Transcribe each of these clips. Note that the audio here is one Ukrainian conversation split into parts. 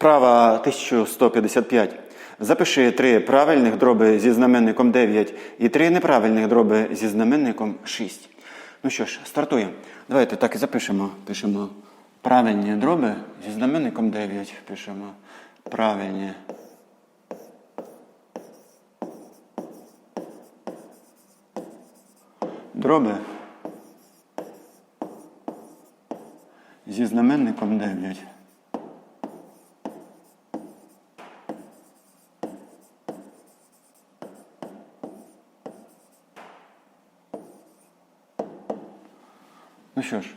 Вправа 1155. Запиши три правильних дроби зі знаменником 9 і три неправильних дроби зі знаменником 6. Ну що ж, стартуємо. Давайте так і запишемо. Пишемо правильні дроби зі знаменником 9. Пишемо правильні. Дроби зі знаменником 9. Ну що ж,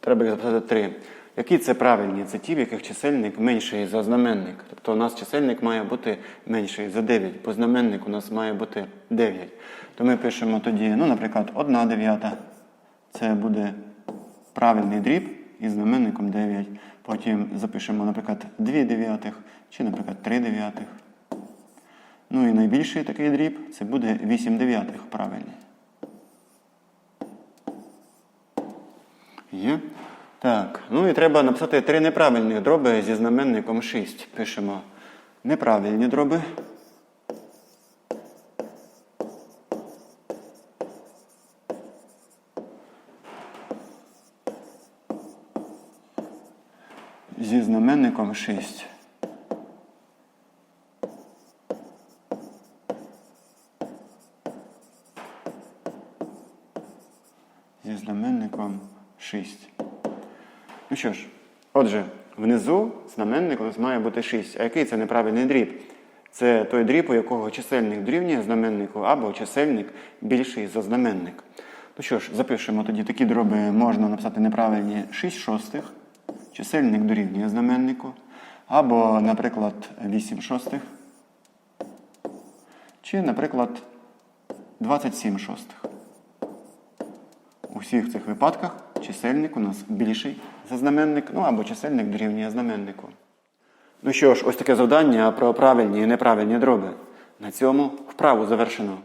треба їх записати три. Які це правильні? Це ті, в яких чисельник менший за знаменник. Тобто у нас чисельник має бути менший за 9, бо знаменник у нас має бути 9. То ми пишемо тоді, ну, наприклад, 1 дев'ята. Це буде правильний дріб із знаменником 9. Потім запишемо, наприклад, 2 дев'ятих чи, наприклад, 3 дев'ятих. Ну і найбільший такий дріб це буде 8 дев'ятих правильний. Є. Так. Ну і треба написати три неправильних дроби зі знаменником 6. Пишемо неправильні дроби. Зі знаменником 6. Зі знаменником 6. Ну що ж, отже, внизу знаменник у нас має бути 6. А який це неправильний дріб? Це той дріб, у якого чисельник дорівнює знаменнику, або чисельник більший за знаменник. Ну що ж, запишемо тоді такі дроби можна написати неправильні 6 шостих. Чисельник дорівнює знаменнику. Або, наприклад, 8 шостих. Чи, наприклад, 27 шостих. У всіх цих випадках чисельник у нас більший за знаменник, ну або чисельник дорівнює знаменнику. Ну що ж, ось таке завдання про правильні і неправильні дроби. На цьому вправу завершено.